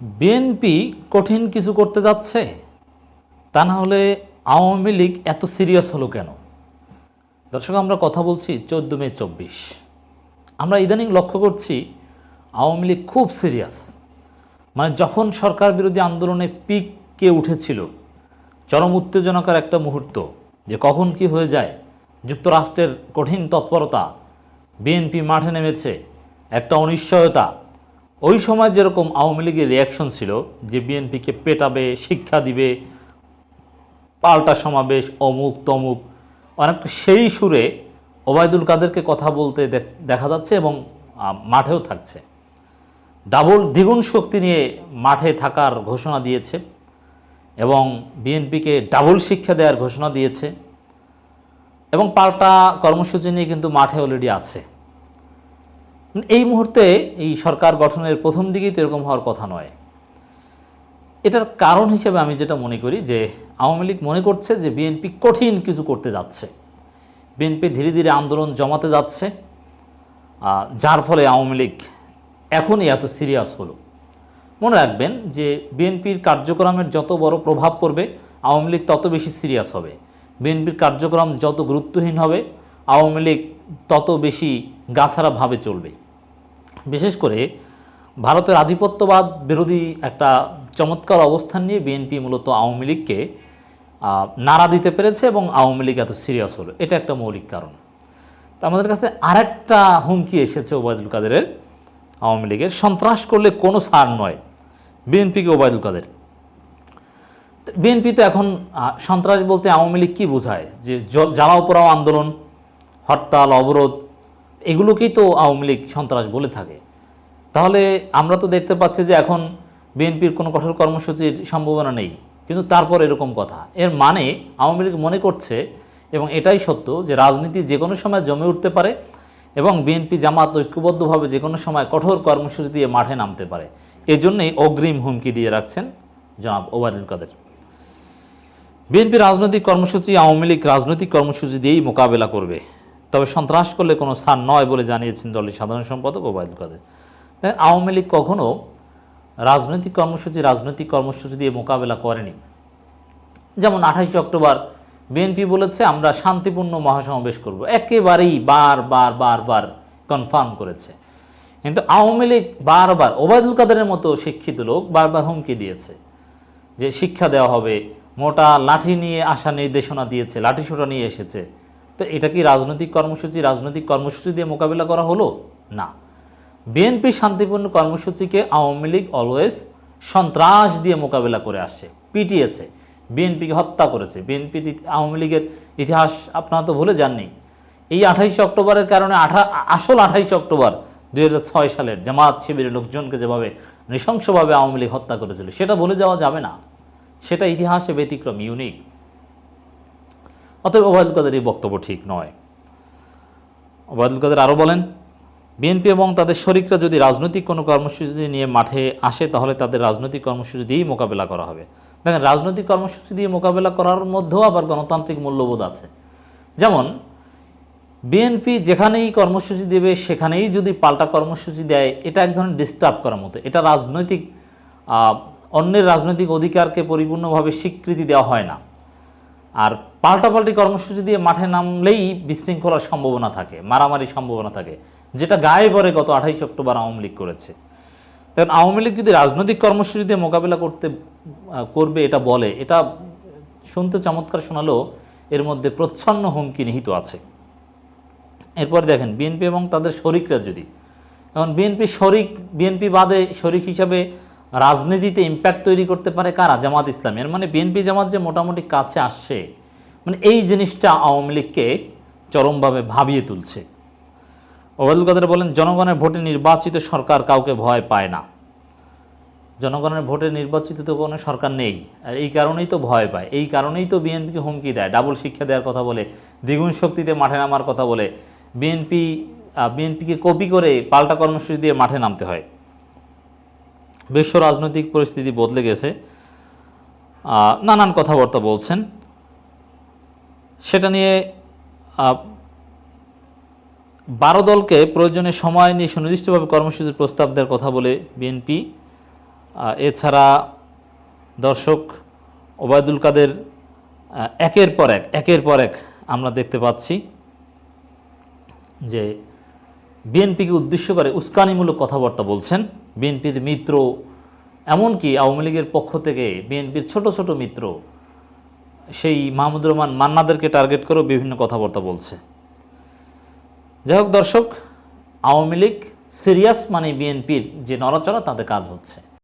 BNP কঠিন কিছু করতে যাচ্ছে, তা না হলে আওয়ামী লীগ এত সিরিয়াস হলো কেন? দর্শক, আমরা কথা বলছি চোদ্দ মে চব্বিশ। আমরা ইদানিং লক্ষ্য করছি আওয়ামী লীগ খুব সিরিয়াস। মানে যখন সরকার বিরোধী আন্দোলনে পিককে উঠেছিল, চরম উত্তেজনাকার একটা মুহূর্ত যে কখন কি হয়ে যায়, যুক্তরাষ্ট্রের কঠিন তৎপরতা, বিএনপি মাঠে নেমেছে, একটা অনিশ্চয়তা ওই সময় যেরকম আওয়ামী লীগের রিয়াকশন ছিল যে বিএনপিকে পেটাবে, শিক্ষা দিবে, পাল্টা সমাবেশ, অমুক তমুক, অনেকটা সেই সুরে ওবায়দুল কাদেরকে কথা বলতে দেখা যাচ্ছে এবং মাঠেও থাকছে। ডাবল দ্বিগুণ শক্তি নিয়ে মাঠে থাকার ঘোষণা দিয়েছে এবং বিএনপিকে ডাবল শিক্ষা দেওয়ার ঘোষণা দিয়েছে এবং পাল্টা কর্মসূচি নিয়ে কিন্তু মাঠে অলরেডি আছে। এই মুহূর্তে এই সরকার গঠনের প্রথম দিকেই তো এরকম হওয়ার কথা নয়। এটার কারণ হিসেবে আমি যেটা মনে করি যে, আওয়ামী লীগ মনে করছে যে বিএনপি কঠিন কিছু করতে যাচ্ছে। বিএনপি ধীরে ধীরে আন্দোলন জমাতে যাচ্ছে যার ফলে আওয়ামী লীগ এখনই এত সিরিয়াস হলো। মনে রাখবেন যে বিএনপির কার্যক্রমের যত বড় প্রভাব পড়বে, আওয়ামী লীগ তত বেশি সিরিয়াস হবে। বিএনপির কার্যক্রম যত গুরুত্বহীন হবে, আওয়ামী লীগ তত বেশি গাছাড়া ভাবে চলবে। বিশেষ করে ভারতের আধিপত্যবাদ বিরোধী একটা চমৎকার অবস্থান নিয়ে বিএনপি মূলত আওয়ামী লীগকে নাড়া দিতে পেরেছে এবং আওয়ামী লীগ এত সিরিয়াস হলো। এটা একটা মৌলিক কারণ। তা আমাদের কাছে আরেকটা হুমকি এসেছে ওবায়দুল কাদেরের। আওয়ামী লীগের সন্ত্রাস করলে কোনো সার নয়। বিএনপিকে ওবায়দুল কাদের। বিএনপি তো এখন সন্ত্রাস বলতে আওয়ামী লীগ কী বোঝায়? যে জ্বালাও পোড়াও আন্দোলন, হরতাল, অবরোধ এগুলোকেই তো আওয়ামী লীগ সন্ত্রাস বলে থাকে। তাহলে আমরা তো দেখতে পাচ্ছি যে এখন বিএনপির কোনো কঠোর কর্মসূচির সম্ভাবনা নেই। কিন্তু তারপর এরকম কথা। এর মানে আওয়ামী লীগ মনে করছে এবং এটাই সত্য যে রাজনীতি যে কোনো সময় জমে উঠতে পারে এবং বিএনপি জামাত ঐক্যবদ্ধভাবে যে কোনো সময় কঠোর কর্মসূচি দিয়ে মাঠে নামতে পারে। এজন্যই অগ্রিম হুমকি দিয়ে রাখছেন জনাব ওবায়দুল কাদের। বিএনপি রাজনৈতিক কর্মসূচি আওয়ামী লীগ রাজনৈতিক কর্মসূচি দিয়েই মোকাবেলা করবে। তবে সন্ত্রাস করলে কোনো সার নয় বলে জানিয়েছেন দলের সাধারণ সম্পাদক ওবায়দুল কাদের। দেখেন আওয়ামী লীগ কখনো রাজনৈতিক কর্মসূচি রাজনৈতিক কর্মসূচি দিয়ে মোকাবেলা করেনি। যেমন আঠাইশে অক্টোবর বিএনপি বলেছে, আমরা শান্তিপূর্ণ মহাসমাবেশ করব। একেবারেই বার বার বার বার কনফার্ম করেছে। কিন্তু আওয়ামী লীগ বারবার ওবায়দুল কাদেরের মতো শিক্ষিত লোক বারবার হুমকি দিয়েছে যে শিক্ষা দেওয়া হবে, মোটা লাঠি নিয়ে আসা নির্দেশনা দিয়েছে, লাঠিসোঁটা নিয়ে এসেছে। তো এটা কি রাজনৈতিক কর্মসূচি? রাজনৈতিক কর্মসূচি দিয়ে মোকাবিলা করা হলো? না। বিএনপি শান্তিপূর্ণ কর্মসূচিকে আওয়ামী লীগ অলওয়েজ সন্ত্রাস দিয়ে মোকাবিলা করে আসছে, পিটিয়েছে, বিএনপিকে হত্যা করেছে। বিএনপি আওয়ামী লীগের ইতিহাস আপনারা তো ভুলে যাননি। এই আঠাইশে অক্টোবরের কারণে আঠা আসল আঠাইশে অক্টোবর দুই ছয় সালের জামাত শিবিরের লোকজনকে যেভাবে নৃশংসভাবে আওয়ামী লীগ হত্যা করেছিল, সেটা ভুলে যাওয়া যাবে না। সেটা ইতিহাসে ব্যতিক্রম ইউনিক অতএব ওবায়দুল কাদের এই বক্তব্য ঠিক নয়। ওবায়দুল কাদের আরও বলেন, বিএনপি এবং তাদের শরিকরা যদি রাজনৈতিক কোনো কর্মসূচি নিয়ে মাঠে আসে, তাহলে তাদের রাজনৈতিক কর্মসূচি দিয়েই মোকাবেলা করা হবে। দেখেন, রাজনৈতিক কর্মসূচি দিয়ে মোকাবেলা করার মধ্যেও আবার গণতান্ত্রিক মূল্যবোধ আছে। যেমন, বিএনপি যেখানেই কর্মসূচি দেবে, সেখানেই যদি পাল্টা কর্মসূচি দেয়, এটা এক ধরনের ডিস্টার্ব করার মতো। এটা রাজনৈতিক অন্যের রাজনৈতিক অধিকারকে পরিপূর্ণভাবে স্বীকৃতি দেওয়া হয় না। আর পাল্টাপাল্টি কর্মসূচি দিয়ে মাঠে নামলেই বিশৃঙ্খলার সম্ভাবনা থাকে, মারামারির সম্ভাবনা থাকে, যেটা গায়ে পরে গত আঠাইশ অক্টোবর আওয়ামী লীগ করেছে। কারণ আওয়ামী লীগ যদি রাজনৈতিক কর্মসূচি দিয়ে মোকাবিলা করতে করবে, এটা বলে, এটা শুনতে চমৎকার শোনালেও এর মধ্যে প্রচ্ছন্ন হুমকি নিহিত আছে। এরপর দেখেন, বিএনপি এবং তাদের শরিকরা যদি, এখন বিএনপি শরিক, বিএনপি বাদে শরিক হিসাবে রাজনীতিতে ইম্প্যাক্ট তৈরি করতে পারে কারা? জামাত ইসলাম। এর মানে বিএনপি জামাত যে মোটামুটি কাছে আসছে মানে এই জিনিসটা আওয়ামী লীগকে চরমভাবে ভাবিয়ে তুলছে। ওবায়দুল কাদের বলেন, জনগণের ভোটে নির্বাচিত সরকার কাউকে ভয় পায় না। জনগণের ভোটে নির্বাচিত তো কোনো সরকার নেই। আর এই কারণেই তো ভয় পায়। এই কারণেই তো বিএনপিকে হুমকি দেয়। ডাবল শিক্ষা দেওয়ার কথা বলে, দ্বিগুণ শক্তিতে মাঠে নামার কথা বলে বিএনপি বিএনপিকে কপি করে পাল্টা কর্মসূচি দিয়ে মাঠে নামতে হয়। বিশ্ব রাজনৈতিক পরিস্থিতি বদলে গেছে। নানান কথাবার্তা বলছেন। সেটা নিয়ে বারো দলকে প্রয়োজনে সময় নিয়ে সুনির্দিষ্টভাবে কর্মসূচির প্রস্তাব দেওয়ার কথা বলে বিএনপি। এছাড়া দর্শক ওবায়দুল কাদের একের পর এক, একের পর এক আমরা দেখতে পাচ্ছি যে বিএনপিকে উদ্দেশ্য করে উস্কানিমূলক কথাবার্তা বলছেন। বিএনপির মিত্র, এমনকি আওয়ামী লীগের পক্ষ থেকে বিএনপির ছোট ছোট মিত্র, সেই মাহমুদুর রহমান মান্নাদেরকে টার্গেট করেও বিভিন্ন কথাবার্তা বলছে। যাই হোক দর্শক, আওয়ামী লীগ সিরিয়াস মানে বিএনপির যে নড়াচড়া, তাতে কাজ হচ্ছে।